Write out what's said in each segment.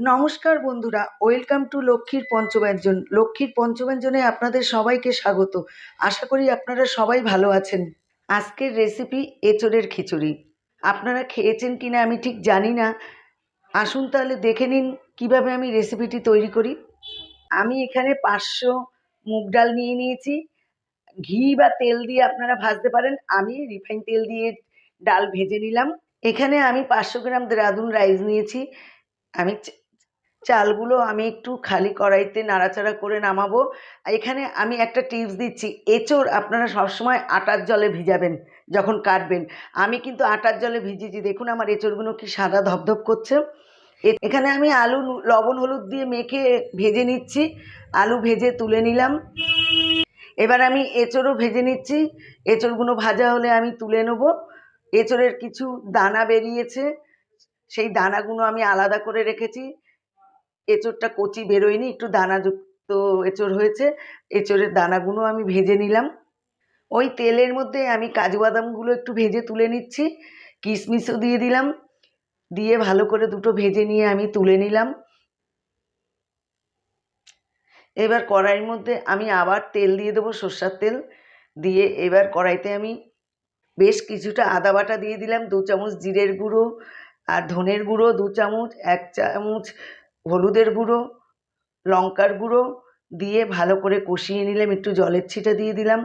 নমস্কার বন্ধুরা, welcome to লক্ষ্মীর পঞ্চব্যঞ্জন। লক্ষ্মীর পঞ্চব্যঞ্জনে আপনাদের সবাইকে স্বাগত। আশা করি আপনারা সবাই ভালো আছেন। আজকের রেসিপি এঁচড়ের খিচুড়ি। আপনারা খেয়েছেন কি না আমি ঠিক জানি না। আসুন তাহলে দেখে নিন কীভাবে আমি রেসিপিটি তৈরি করি। আমি এখানে পাঁচশো মুগ ডাল নিয়ে নিয়েছি। ঘি বা তেল দিয়ে আপনারা ভাজতে পারেন। আমি রিফাইন তেল দিয়ে ডাল ভেজে নিলাম। এখানে আমি পাঁচশো গ্রাম দেরাদুন রাইস নিয়েছি। আমি চালগুলো আমি একটু খালি কড়াইতে নাড়াচাড়া করে নামাবো। এখানে আমি একটা টিপস দিচ্ছি, এঁচোড় আপনারা সবসময় আটার জলে ভিজাবেন যখন কাটবেন। আমি কিন্তু আটার জলে ভিজিয়েছি, দেখুন আমার এঁচোড়গুলো কি সাদা ধপধপ করছে। এখানে আমি আলু লবণ হলুদ দিয়ে মেখে ভেজে নিচ্ছি, আলু ভেজে তুলে নিলাম। এবার আমি এঁচোড়ও ভেজে নিচ্ছি, এঁচোড়গুলো ভাজা হলে আমি তুলে নেব। এঁচোড়ের কিছু দানা বেরিয়েছে, সেই দানাগুলো আমি আলাদা করে রেখেছি। এঁচোড়টা কচি বেরোয়নি, একটু দানাযুক্ত এঁচোড় হয়েছে, এঁচোড়ের দানাগুলো আমি ভেজে নিলাম। ওই তেলের মধ্যে আমি কাজু বাদামগুলো একটু ভেজে তুলে নিচ্ছি, কিশমিশও দিয়ে দিলাম, দিয়ে ভালো করে দুটো ভেজে নিয়ে আমি তুলে নিলাম। এবার কড়াইয়ের মধ্যে আমি আবার তেল দিয়ে দেবো সর্ষার তেল, দিয়ে এবার কড়াইতে আমি বেশ কিছুটা আদা বাটা দিয়ে দিলাম, দু চামচ জিরের গুঁড়ো আর ধনের গুঁড়ো দু চামচ, এক চামচ হলুদের গুঁড়ো, লঙ্কার গুঁড়ো দিয়ে ভালো করে কষিয়ে নিলাম। একটু জলের ছিটা দিয়ে দিলাম।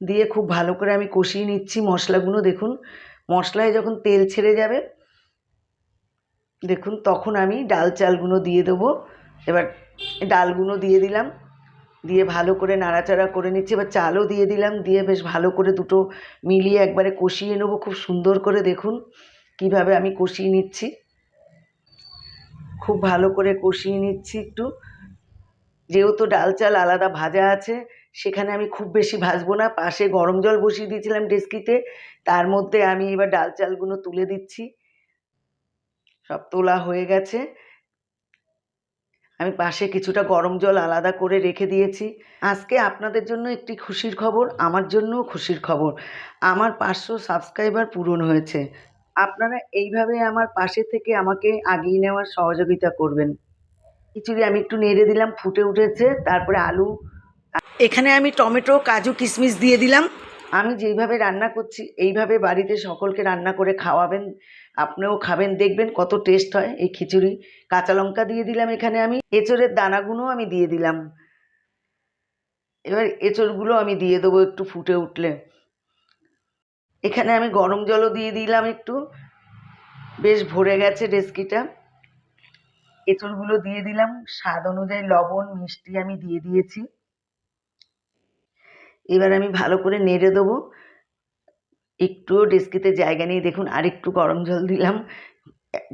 দিয়ে খুব ভালো করে আমি কষিয়ে নিচ্ছি মশলাগুলো। দেখুন, মশলায় যখন তেল ছেড়ে যাবে, দেখুন তখন আমি ডাল চালগুলো দিয়ে দেবো। এবার ডালগুলো দিয়ে দিলাম। দিয়ে ভালো করে নাড়াচাড়া করে নিচ্ছি। এবার চালও দিয়ে দিলাম। দিয়ে বেশ ভালো করে দুটো মিলিয়ে একবারে কষিয়ে নেব। খুব সুন্দর করে দেখুন কীভাবে আমি কষিয়ে নিচ্ছি। খুব ভালো করে কষিয়ে নিচ্ছি একটু। যেহেতু ডাল চাল আলাদা ভাজা আছে, সেখানে আমি খুব বেশি ভাজবো না। পাশে গরম জল বসিয়ে দিয়েছিলাম ডেস্কিতে, তার মধ্যে আমি এবার ডাল চালগুলো তুলে দিচ্ছি। সব তোলা হয়ে গেছে। আমি পাশে কিছুটা গরম জল আলাদা করে রেখে দিয়েছি। আজকে আপনাদের জন্য একটি খুশির খবর, আমার জন্যও খুশির খবর। আমার পাঁচশো সাবস্ক্রাইবার পূরণ হয়েছে। আপনারা এইভাবে আমার পাশে থেকে আমাকে আগিয়ে নেওয়ার সহযোগিতা করবেন। খিচুড়ি আমি একটু নেড়ে দিলাম ফুটে উঠেছে তারপরে আলু। এখানে আমি টমেটো কাজু কিশমিশ দিয়ে দিলাম। আমি যেইভাবে রান্না করছি এইভাবে বাড়িতে সকলকে রান্না করে খাওয়াবেন আপনিও খাবেন দেখবেন কত টেস্ট হয় এই খিচুড়ি। কাঁচা লঙ্কা দিয়ে দিলাম এখানে আমি এঁচড়ের দানাগুলো আমি দিয়ে দিলাম। এবার এঁচড়গুলো আমি দিয়ে দেবো একটু ফুটে উঠলে। এখানে আমি গরম জলও দিয়ে দিলাম একটু। বেশ ভরে গেছে ডেস্কিটা এঁচড়গুলো দিয়ে দিলাম। স্বাদ অনুযায়ী লবণ, মিষ্টি আমি দিয়ে দিয়েছি। এবার আমি ভালো করে নেড়ে দেবো। একটুও ডেস্কিতে জায়গা নেই, দেখুন আর একটু গরম জল দিলাম।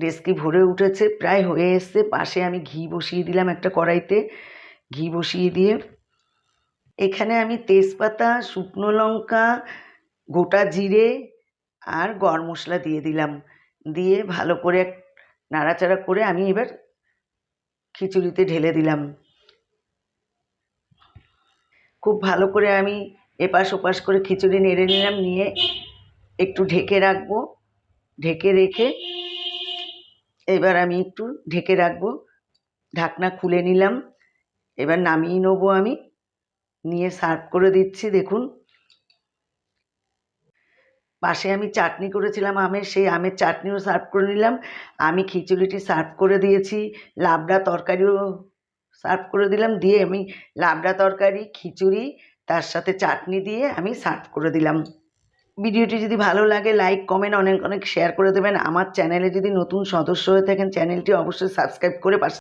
ডেস্কি ভরে উঠেছে, প্রায় হয়ে এসছে। পাশে আমি ঘি বসিয়ে দিলাম একটা কড়াইতে। ঘি বসিয়ে দিয়ে এখানে আমি তেজপাতা, শুকনো লঙ্কা গোটা জিরে আর গরম মশলা দিয়ে দিলাম। দিয়ে ভালো করে নাড়াচাড়া করে আমি এবার খিচুড়িতে ঢেলে দিলাম। খুব ভালো করে আমি এপাশ ওপাশ করে খিচুড়ি নেড়ে নিলাম, নিয়ে একটু ঢেকে রাখব। ঢেকে রেখে এবার আমি একটু ঢেকে রাখব। ঢাকনা খুলে নিলাম। এবার নামিয়ে নেব আমি। নিয়ে সার্ভ করে দিচ্ছি, দেখুন। পাশে আমি চাটনি করেছিলাম আমের, সেই আমের চাটনিও সার্ভ করে নিলাম। আমি খিচুড়িটি সার্ভ করে দিয়েছি, লাবড়া তরকারিও সার্ভ করে দিলাম। দিয়ে আমি লাবড়া তরকারি, খিচুড়ি, তার সাথে চাটনি দিয়ে আমি সার্ভ করে দিলাম। ভিডিওটি যদি ভালো লাগে লাইক কমেন্ট অনেক অনেক শেয়ার করে দেবেন। আমার চ্যানেলে যদি নতুন সদস্য হয়ে থাকেন চ্যানেলটি অবশ্যই সাবস্ক্রাইব করে পাশে